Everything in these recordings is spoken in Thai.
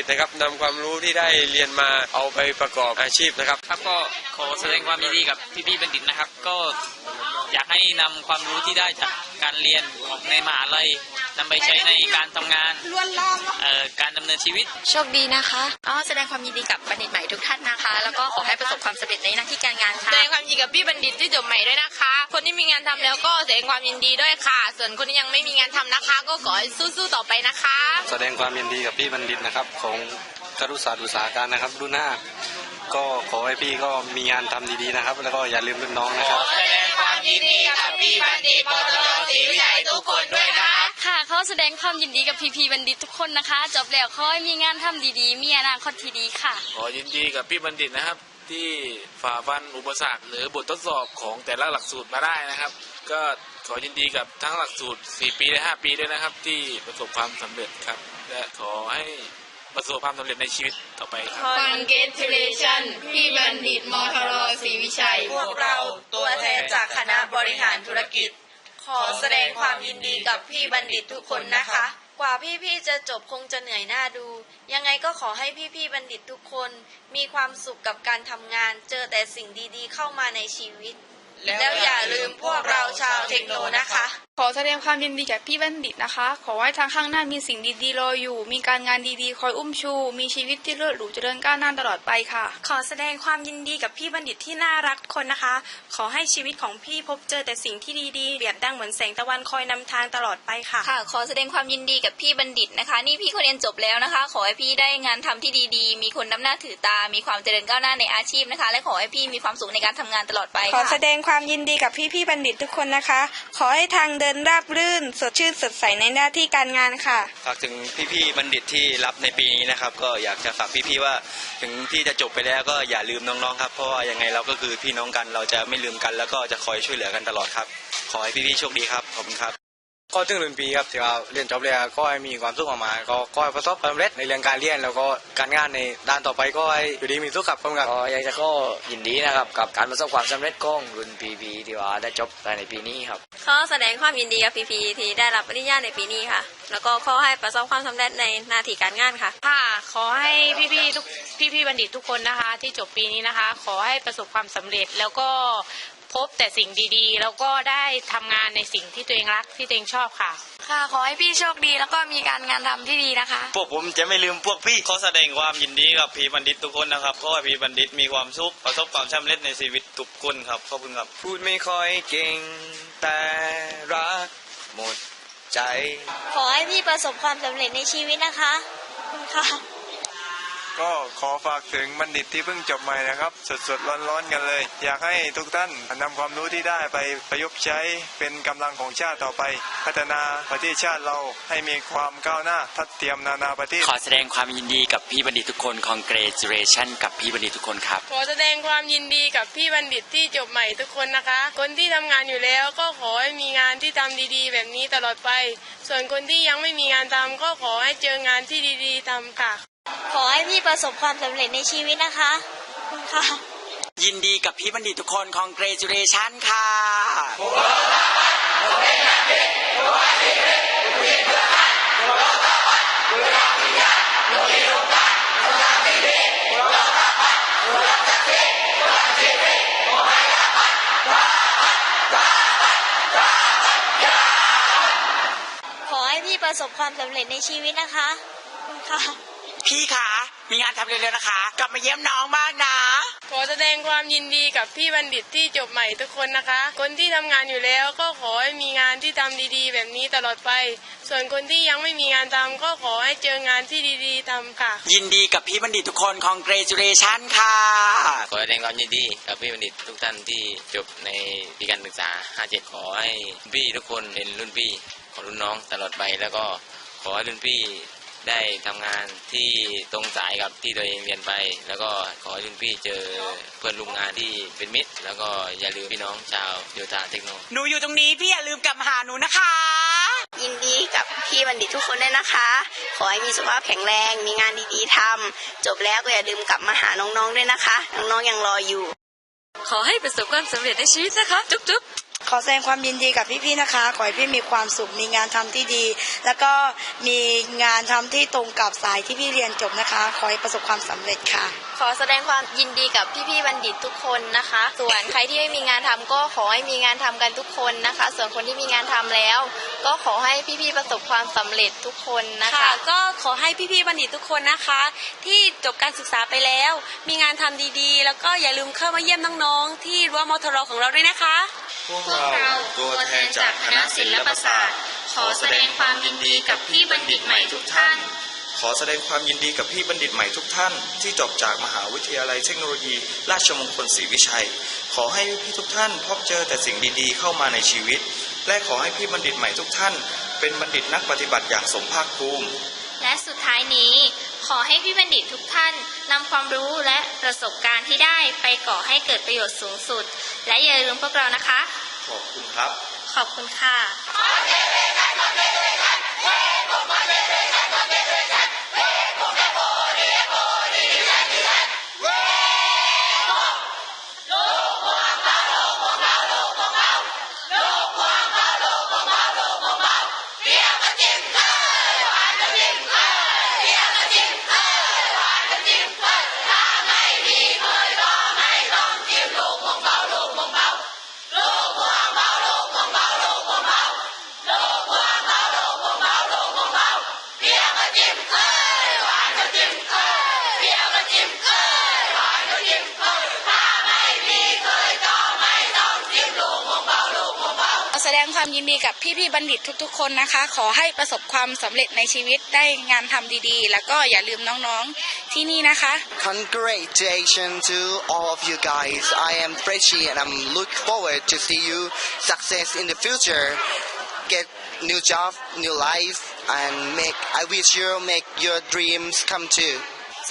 ดิตนะครับนำความรู้ที่ได้เรียนมาเอาไปประกอบอาชีพนะครับ ครับก็ขอแสดงความยินดีกับพี่ๆบัณฑิตนะครับ ก็ อยากให้นำความรู้ที่ได้จากการเรียนของในมหาลัยนำไปใช้ในการทำงานเอ่อการดำเนินชีวิต โชคดีนะคะก็แสดงความยินดีกับบัณฑิตใหม่ทุกท่านนะคะ แล้วก็ขอให้ประสบความสำเร็จในหน้าที่การงานแสค่ะดงความยินดีกับพี่บัณฑิตที่จบใหม่ด้วยนะคะ คนที่มีงานทำแล้วก็แสดงความยินดีด้วยค่ะ ส่วนคนที่ยังไม่มีงานทำนะคะ ก็ขอให้สู้ๆต่อไปนะคะ แสดงความยินดีกับพี่บัณฑิตนะครับของครุศาสตร์อุตสาหการนะครับรุ่นหน้า ก็ขอให้พี่ก็มีงานทำดีๆนะครับ แล้วก็อย่าลืมรุ่นน้องนะครับแสดงความยินดีกับพี่บัณฑิตปตทศรีวิชัยทุกคนด้วยนะคะค่ะขอแสดงความยินดีกับพีพีบัณฑิตทุกคนนะคะ จบแล้วขอให้มีงานทำดีๆ มีอนาคตที่ดีค่ะ ขอยินดีกับพี่บัณฑิตนะครับ ที่ฝ่าฟันอุปสรรคหรือบททดสอบของแต่ละหลักสูตรมาได้นะครับ ก็ขอยินดีกับทั้งหลักสูตร 4 ปีและ 5 ปีด้วยนะครับ ที่ประสบความสำเร็จครับ และขอให้ ประสบความสำเร็จในชีวิตต่อไปครับ Congratulation พี่บัณฑิตมทรศรีวิชัย พวกเราตัวแทนจากคณะบริหารธุรกิจ ขอแสดงความยินดีกับพี่บัณฑิตทุกคนนะคะ กว่าพี่ๆจะจบคงจะเหนื่อยหน้าดู ยังไงก็ขอให้พี่ๆบัณฑิตทุกคน มีความสุขกับการทำงาน เจอแต่สิ่งดีๆเข้ามาในชีวิต แล้วอย่าลืมพวกเราชาวเทคโนนะคะ ขอแสดงความยินดีกับพี่บัณฑิตนะคะ ขอให้ทางข้างหน้ามีสิ่งดีๆรออยู่ มีการงานดีๆ คอยอุ้มชู มีชีวิตที่เลิศหรูเจริญก้าวหน้าตลอดไปค่ะ ขอแสดงความยินดีกับพี่บัณฑิตที่น่ารักทุกคนนะคะ ขอให้ชีวิตของพี่พบเจอแต่สิ่งที่ดีๆเปรียบดังเหมือนแสงตะวันคอยนำทางตลอดไปค่ะ ค่ะ ขอแสดงความยินดีกับพี่บัณฑิตนะคะ นี่พี่เขาเรียนจบแล้วนะคะ ขอให้พี่ได้งานทำที่ดีๆ มีคนนำหน้าถือตา มีความเจริญก้าวหน้าในอาชีพนะคะ และขอให้พี่มีความสุขในการทำงานตลอดไปขอค่ะแสดงความยินดีกับพี่ๆบัณฑิตทุกคนนะคะ ขอให้ทางเดินราบรื่น สดชื่นสดใสในหน้าที่การงานค่ะ ฝากถึงพี่ๆบัณฑิตที่รับในปีนี้นะครับ ก็อยากจะฝากพี่ๆว่าถึงที่จะจบไปแล้วก็อย่าลืมน้องๆครับเพราะว่ายังไงเราก็คือพี่น้องกันเราจะไม่ลืมกัน แล้วก็จะคอยช่วยเหลือกันตลอดครับ ขอให้พี่ๆโชคดีครับขอบคุณครับ ก็ถึงรุ่นปีครับที่ว่าเรียนจบแล้วก็ให้มีความสุขมากๆก็ก็ให้ประสบความสำเร็จในเรื่องการเรียนแล้วก็การงานในด้านต่อไปก็ให้อยู่ดีมีสุขครับผมครับก็อยากจะก็ยินดีนะครับกับการประสบความสำเร็จของรุ่นปีพีที่ว่าได้จบภายในปีนี้ครับขอแสดงความยินดีกับพีพีที่ได้รับปริญญาในปีนี้ค่ะ แล้วก็ขอให้ประสบความสำเร็จในหน้าที่การงานค่ะค่ะขอให้พี่ๆทุกพี่ๆบัณฑิตทุกคนนะคะ ที่จบปีนี้นะคะ ขอให้ประสบความสำเร็จแล้วก็ พบแต่สิ่งดีๆ แล้วก็ได้ทำงานในสิ่งที่ตัวเองรักที่ตัวเองชอบค่ะ ค่ะ ขอให้พี่โชคดีแล้วก็มีการงานทำที่ดีนะคะ พวกผมจะไม่ลืมพวกพี่ขอแสดงความยินดีกับพี่บัณฑิตทุกคนนะครับขอให้พี่บัณฑิตมีความสุขประสบความสำเร็จในชีวิตทุกคนครับขอบคุณครับ พูดไม่ค่อยเก่งแต่รักหมดใจ ขอให้พี่ประสบความสำเร็จในชีวิตนะคะขอบคุณค่ะ ก็ขอฝากถึงบัณฑิตที่เพิ่งจบใหม่นะครับ สดๆร้อนๆกันเลย อยากให้ทุกท่านนำความรู้ที่ได้ไปประยุกต์ใช้เป็นกำลังของชาติต่อไป พัฒนาประเทศชาติเราให้มีความก้าวหน้าทัดเทียมนานาประเทศขอแสดงความยินดีกับพี่บัณฑิตทุกคน congratulation กับพี่บัณฑิตทุกคนครับขอแสดงความยินดีกับพี่บัณฑิตที่จบใหม่ทุกคนนะคะ คนที่ทำงานอยู่แล้วก็ขอให้มีงานที่ทำดีๆ แบบนี้ตลอดไป ส่วนคนที่ยังไม่มีงานทำก็ขอให้เจองานที่ดีๆทำค่ะ ขอให้พี่ประสบความสำเร็จในชีวิตนะคะขอบคุณค่ะ ยินดีกับพี่บัณฑิตทุกคน congratulation ค่ะขอให้พี่ประสบความสำเร็จในชีวิตนะคะขอบคุณค่ะ พี่คะมีงานทำเร็วๆนะคะ กลับมาเยี่ยมน้องบ้างนะ ขอแสดงความยินดีกับพี่บัณฑิตที่จบใหม่ทุกคนนะคะ คนที่ทำงานอยู่แล้วก็ขอให้มีงานที่ทำดีๆ แบบนี้ตลอดไป ส่วนคนที่ยังไม่มีงานทำก็ขอให้เจองานที่ดีๆทำค่ะ ยินดีกับพี่บัณฑิตทุกคน congratulation ค่ะ ขอแสดงความยินดีกับพี่บัณฑิตทุกท่านที่จบในปีการศึกษา 57 ขอให้พี่ทุกคนเป็นรุ่นพี่ของรุ่นน้องตลอดไปแล้วก็ขอให้รุ่นพี่ ได้ทำงานที่ตรงสายกับที่ตัวเองเรียนไป แล้วก็ขอให้รุ่นพี่เจอเพื่อนร่วมงานที่เป็นมิตร แล้วก็อย่าลืมพี่น้องชาวโยธาเทคโนหนูอยู่ตรงนี้พี่อย่าลืมกลับมาหาหนูนะคะ ยินดีกับพี่บัณฑิตทุกคนด้วยนะคะ ขอให้มีสุขภาพแข็งแรง มีงานดีๆทำจบแล้วก็อย่าลืมกลับมาหาน้องๆด้วยนะคะ น้องๆยังรออยู่ ขอให้ประสบความสำเร็จในชีวิตนะคะ จุ๊บจุ๊บ ขอแสดงความยินดีกับพี่ๆนะคะ ขอให้พี่มีความสุขมีงานทำที่ดี แล้วก็มีงานทำที่ตรงกับสายที่พี่เรียนจบนะคะ ขอให้ประสบความสำเร็จค่ะ ขอแสดงความยินดีกับพี่ๆบัณฑิตทุกคนนะคะ ส่วนใครที่ไม่มีงานทำก็ขอให้มีงานทำกันทุกคนนะคะ ส่วนคนที่มีงานทำแล้ว ก็ขอให้พี่ๆประสบความสำเร็จทุกคนนะคะค่ะก็ขอให้พี่ๆบัณฑิตทุกคนนะคะ ที่จบการศึกษาไปแล้ว มีงานทำดีๆ แล้วก็อย่าลืมเข้ามาเยี่ยมน้องๆที่รั้วมทรของเราด้วยนะคะพ วกเราตัวแทนจากคณะศิลปศาสตร์ ขอแสดงความยินดีกับพี่บัณฑิตใหม่ทุกท่าน ขอแสดงความยินดีกับพี่บัณฑิตใหม่ทุกท่าน ที่จบจากมหาวิทยาลัยเทคโนโลยี ราชมงคลศรีวิชัย ขอให้พี่ทุกท่านพบเจอแต่สิ่งดีๆ เข้ามาในชีวิต และขอให้พี่บัณฑิตใหม่ทุกท่าน เป็นบัณฑิตนักปฏิบัติอย่างสมภาคภูมิ และสุดท้ายนี้ ขอให้พี่บัณฑิตทุกท่านนำความรู้และประสบการณ์ที่ได้ไปก่อให้เกิดประโยชน์สูงสุด และอย่าลืมพวกเรานะคะ ขอบคุณครับ ขอบคุณค่ะ ความยินดีกับพี่ๆบัณฑิตทุก ๆ คนนะคะ ขอให้ประสบความสำเร็จในชีวิตได้งานทำดีๆ แล้วก็อย่าลืมน้องๆที่นี่นะคะ Congratulations to all of you guys. I am Freshy and I'm look forward to see you success in the future. Get new job, new life, and make. I wish you make your dreams come true.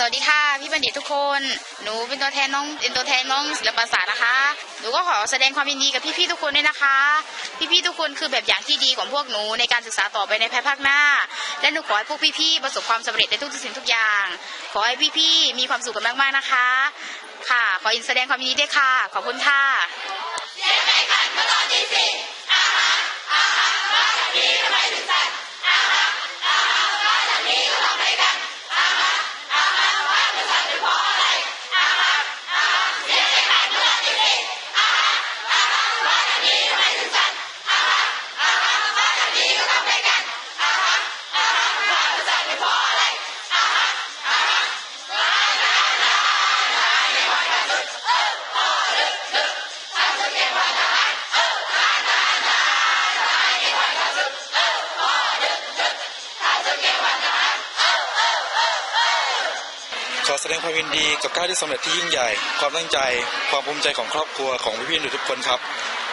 สวัสดีค่ะ พี่บัณฑิตทุกคน หนูเป็นตัวแทนน้องเป็นตัวแทนน้องศิลปศาสตร์นะคะ หนูก็ขอแสดงความยินดีกับพี่ๆทุกคนด้วยนะคะ พี่ๆทุกคนคือแบบอย่างที่ดีของพวกหนูในการศึกษาต่อไปในภายภาคหน้า และหนูขอให้พวกพี่ๆประสบความสำเร็จในทุกสิ่งทุกอย่าง ขอให้พี่ๆมีความสุขกันมากๆนะคะ ค่ะ ขอแสดงความยินดีด้วยค่ะ ขอบคุณค่ะขอแสดง ความยินดีกับก้าวที่สำเร็จที่ยิ่งใหญ่ ความตั้งใจ ความภูมิใจของครอบครัวของพี่ๆทุกคนครับ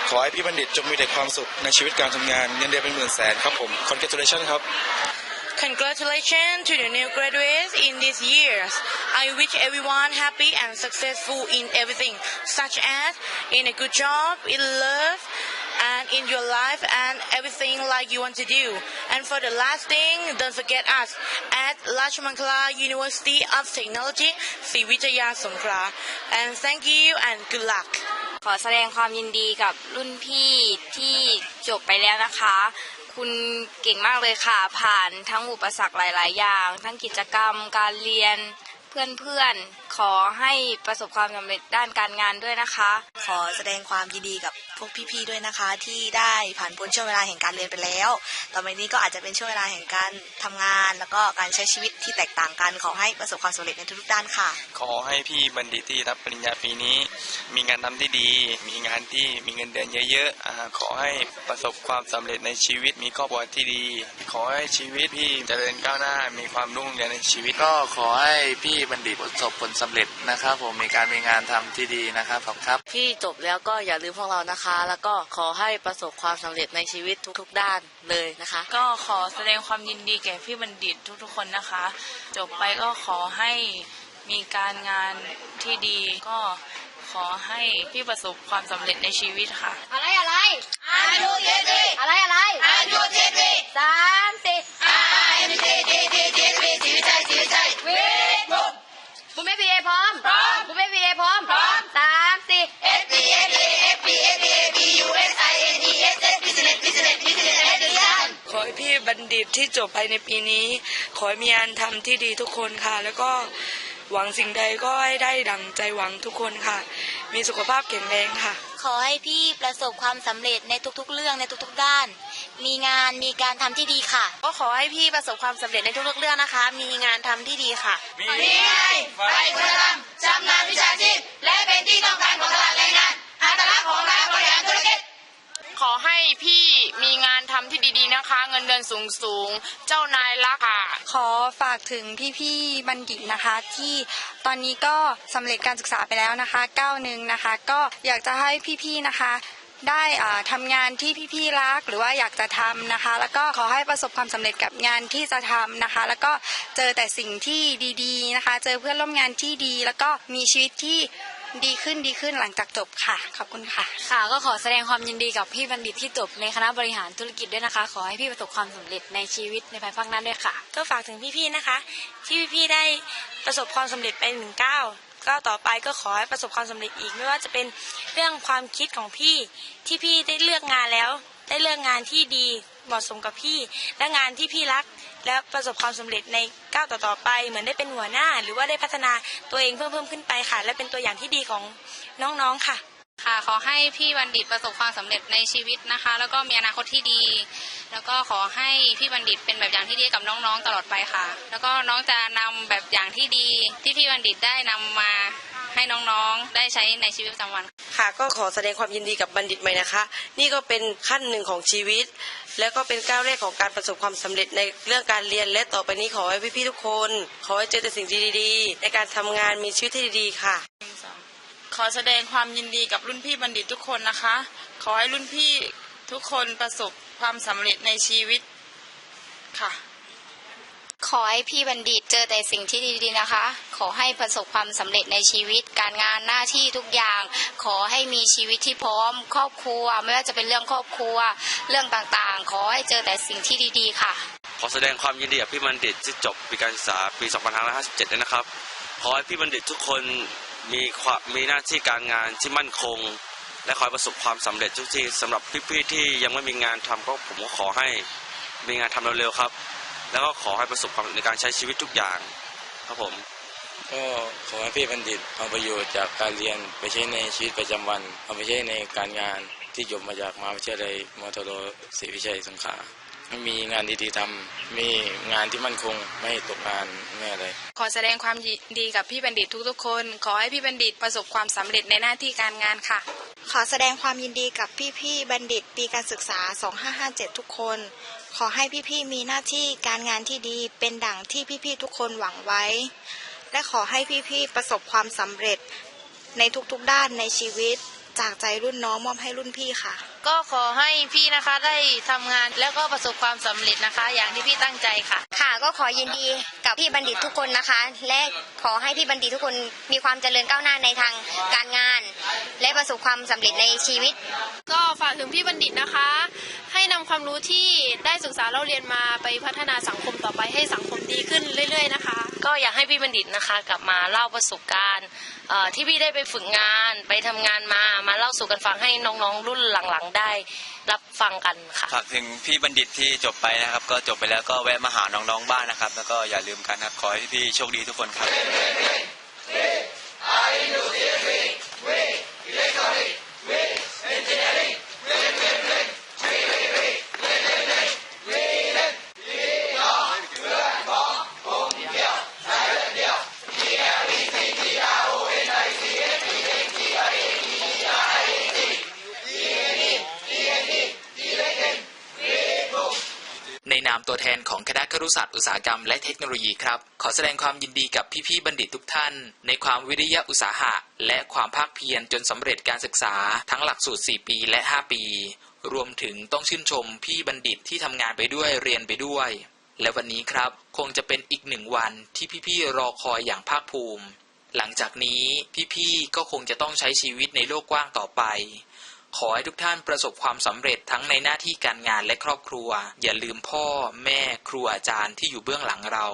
ขอให้พี่บัณฑิตจงมีแต่ความสุขในชีวิตการทำงานเงินเดือนเป็นหมื่นแสนครับผม congratulation ครับ Congratulations to the new graduates in these years. I wish everyone happy and successful in everything, such as in a good job, in love, and in your life and everything like you want to do. And for the last thing, don't forget us at Lachmankala University of Technology, Sriwijaya Songkhla. And thank you and good luck. ขอแสดงความยินดีกับรุ่นพี่ที่จบไปแล้วนะคะ คุณเก่งมากเลยค่ะ ผ่านทั้งอุปสรรคหลาย ๆ อย่าง ทั้งกิจกรรมการเรียนเพื่อน ๆขอให้ประสบความสำเร็จด้านการงานด้วยนะคะ ขอแสดงความยินดีกับพวกพี่ๆด้วยนะคะ ที่ได้ผ่านพ้นช่วงเวลาแห่งการเรียนไปแล้ว ต่อไปนี้ก็อาจจะเป็นช่วงเวลาแห่งการทำงาน แล้วก็การใช้ชีวิตที่แตกต่างกัน ขอให้ประสบความสำเร็จในทุกๆด้านค่ะ ขอให้พี่บัณฑิตที่รับปริญญาปีนี้ มีงานทำที่ดี มีงานที่มีเงินเดือนเยอะๆอ่าขอให้ประสบความสำเร็จในชีวิต มีครอบครัวที่ดี ขอให้ชีวิตพี่เจริญก้าวหน้า มีความรุ่งเรืองในชีวิต ก็ขอให้พี่บัณฑิตประสบผลสำเร็จนะครับ ผมมีการมีงานทำที่ดีนะครับขอบคุณครับ ที่จบแล้วก็อย่าลืมพวกเรานะคะ แล้วก็ขอให้ประสบความสำเร็จในชีวิตทุก ๆ ด้านเลยนะคะ ก็ขอแสดงความยินดีแก่พี่บัณฑิตทุกๆ คนนะคะ จบไปก็ขอให้มีการงานที่ดีก็ขอให้พี่ประสบความสำเร็จในชีวิตค่ะ อะไรอะไรอายุเจ็ดสิอะไรอะไรอายุเจ็ด ดิตที่จบไปในปีนี้ ขอให้มีงานทำที่ดีทุกคนค่ะ แล้วก็หวังสิ่งใดก็ให้ได้ดังใจหวังทุกคนค่ะ มีสุขภาพแข็งแรงค่ะ ขอให้พี่ประสบความสำเร็จในทุกๆ เรื่องในทุกๆ ด้าน มีงานมีการทำที่ดีค่ะ ก็ขอให้พี่ประสบความสำเร็จในทุกๆ เรื่องนะคะ มีงานทำที่ดีค่ะ มีไงไฟคุณธรรมชำนาญวิชาชีพ และเป็นที่ต้องการของตลาดแรงงานอัตลักษณ์ของคณะบริหารธุรกิจ ขอให้พี่มีงานทำที่ดีๆนะคะ เงินเดือนสูงๆเจ้านายรักค่ะ ขอฝากถึงพี่ๆบัณฑิตนะคะ ที่ตอนนี้ก็สำเร็จการศึกษาไปแล้วนะคะก้าวหนึ่งนะคะ ก็อยากจะให้พี่ๆนะคะได้อ่าทำงานที่พี่ๆรักหรือว่าอยากจะทำนะคะ แล้วก็ขอให้ประสบความสำเร็จกับงานที่จะทำนะคะ แล้วก็เจอแต่สิ่งที่ดีๆนะคะ เจอเพื่อนร่วมงานที่ดี แล้วก็มีชีวิตที่ ดีขึ้นดีขึ้นหลังจากจบค่ะ ขอบคุณค่ะ ค่ะ ก็ขอแสดงความยินดีกับพี่บัณฑิตที่จบในคณะบริหารธุรกิจด้วยนะคะ ขอให้พี่ประสบความสำเร็จในชีวิตในภายภาคหน้าด้วยค่ะ ก็ฝากถึงพี่ๆนะคะ ที่พี่ๆได้ประสบความสำเร็จไปหนึ่งก้าวก้าวต่อไปก็ขอให้ประสบความสำเร็จอีกไม่ว่าจะเป็นเรื่องความคิดของพี่ที่พี่ได้เลือกงานแล้ว ได้เลือกงานที่ดี เหมาะสมกับพี่ และงานที่พี่รัก และประสบความสำเร็จในก้าวต่อๆไป เหมือนได้เป็นหัวหน้า หรือว่าได้พัฒนาตัวเองเพิ่มเพิ่มขึ้นไปค่ะ และเป็นตัวอย่างที่ดีของน้องๆค่ะ ค่ะ ขอให้พี่บัณฑิตประสบความสำเร็จในชีวิตนะคะ แล้วก็มีอนาคตที่ดี แล้วก็ขอให้พี่บัณฑิตเป็นแบบอย่างที่ดีกับน้องๆตลอดไปค่ะ แล้วก็น้องจะนำแบบอย่างที่ดีที่พี่บัณฑิตได้นำมา ให้น้องๆ ได้ใช้ในชีวิตประจำวัน ค่ะก็ขอแสดงความยินดีกับบัณฑิตใหม่นะคะ นี่ก็เป็นขั้นหนึ่งของชีวิต และก็เป็นก้าวแรกของการประสบความสำเร็จในเรื่องการเรียนและต่อไปนี้ขอให้พี่ๆทุกคน ขอให้เจอแต่สิ่งที่ดีๆ ในการทำงานมีชีวิตที่ดีๆ ค่ะ ขอแสดงความยินดีกับรุ่นพี่บัณฑิตทุกคนนะคะ ขอให้รุ่นพี่ทุกคนประสบความสำเร็จในชีวิตค่ะ ขอให้พี่บัณฑิตเจอแต่สิ่งที่ดีๆนะคะ ขอให้ประสบความสำเร็จในชีวิต การงานหน้าที่ทุกอย่าง ขอให้มีชีวิตที่พร้อม ครอบครัว ไม่ว่าจะเป็นเรื่องครอบครัว เรื่องต่างๆ ขอให้เจอแต่สิ่งที่ดีๆ ค่ะ ขอแสดงความยินดีกับพี่บัณฑิตที่จบปีการศึกษาปี 2557ด้วยนะครับ ขอให้พี่บัณฑิตทุกคนมีความมีหน้าที่การงานที่มั่นคง และขอให้ประสบความสำเร็จทุกที่สำหรับพี่ๆที่ยังไม่มีงานทำก็ผมก็ขอให้มีงานทำเร็วๆครับ แล้วก็ขอให้ประสบความสำเร็จในการใช้ชีวิตทุกอย่างครับผมก็ขอให้พี่บัณฑิตเอาประโยชน์จากการเรียนไปใช้ในชีวิตประจำวัน เอาไปใช้ในการงานที่จบมาจากมหาวิทยาลัยมทรศรีวิชัยสงขลาให้มีงานดีๆทำมีงานที่มั่นคงไม่ตกงานไม่อะไรขอแสดงความยินดีกับพี่บัณฑิตทุกๆคน ขอให้พี่บัณฑิตประสบความสำเร็จในหน้าที่การงานค่ะ ขอแสดงความยินดีกับพี่ๆบัณฑิตปีการศึกษา 2557 ทุกคน ขอให้พี่ๆมีหน้าที่การงานที่ดีเป็นดั่งที่พี่ๆทุกคนหวังไว้ และขอให้พี่ๆประสบความสำเร็จในทุกๆด้านในชีวิต จากใจรุ่นน้องมอบให้รุ่นพี่ค่ะ ก็ขอให้พี่นะคะได้ทำงานแล้วก็ประสบความสำเร็จนะคะ อย่างที่พี่ตั้งใจค่ะ ค่ะก็ขอยินดีกับพี่บัณฑิตทุกคนนะคะ และขอให้พี่บัณฑิตทุกคนมีความเจริญก้าวหน้าในทางการงาน และประสบความสำเร็จในชีวิต ก็ฝากถึงพี่บัณฑิตนะคะ ให้นำความรู้ที่ได้ศึกษาเราเรียนมาไปพัฒนาสังคมต่อไปให้สังคมดีขึ้นเรื่อย ๆ นะคะ ก็อยากให้พี่บัณฑิตนะคะกลับมาเล่าประสบการณ์ที่พี่ได้ไปฝึกงานไปทำงานมามาเล่าสู่กันฟังให้น้องๆรุ่นหลังๆได้รับฟังกันค่ะฝากถึงพี่บัณฑิตที่จบไปนะครับ ก็จบไปแล้วก็แวะมาหาน้องๆบ้านนะครับ แล้วก็อย่าลืมกันครับขอให้พี่ๆโชคดีทุกคนครับ รุศาสตร์อุตสาหกรรมและเทคโนโลยีครับ ขอแสดงความยินดีกับพี่ๆบัณฑิตทุกท่าน ในความวิริยะอุตสาหะ และความภาคเพียรจนสำเร็จการศึกษา ทั้งหลักสูตร 4 ปีและ 5 ปี รวมถึงต้องชื่นชมพี่บัณฑิตที่ทำงานไปด้วยเรียนไปด้วย และวันนี้ครับ คงจะเป็นอีกหนึ่งวันที่พี่ๆรอคอยอย่างภาคภูมิ หลังจากนี้พี่ๆก็คงจะต้องใช้ชีวิตในโลกกว้างต่อไป ขอให้ทุกท่านประสบความสำเร็จทั้งในหน้าที่การงานและครอบครัว อย่าลืมพ่อ แม่ครูอาจารย์ที่อยู่เบื้องหลังเรา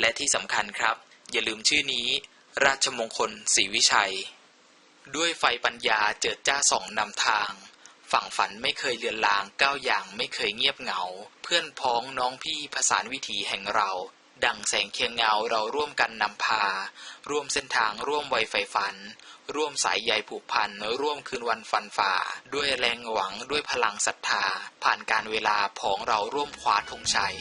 และที่สำคัญครับ อย่าลืมชื่อนี้ ราชมงคลศรีวิชัย ด้วยไฟปัญญาเจิดจ้าส่องนำทาง ฝั่งฝันไม่เคยเลือนลางก้าวอย่างไม่เคยเงียบเหงา เพื่อนพ้องน้องพี่ผสานวิถีแห่งเรา ดังแสงเคียงเงาเราร่วมกันนำพา ร่วมเส้นทางร่วมไวไฟฝัน ร่วมสายใยผูกพัน ร่วมคืนวันฟันฝ่า ด้วยแรงหวังด้วยพลังศรัทธา ผ่านการเวลาผองเราร่วมคว้าธงชัย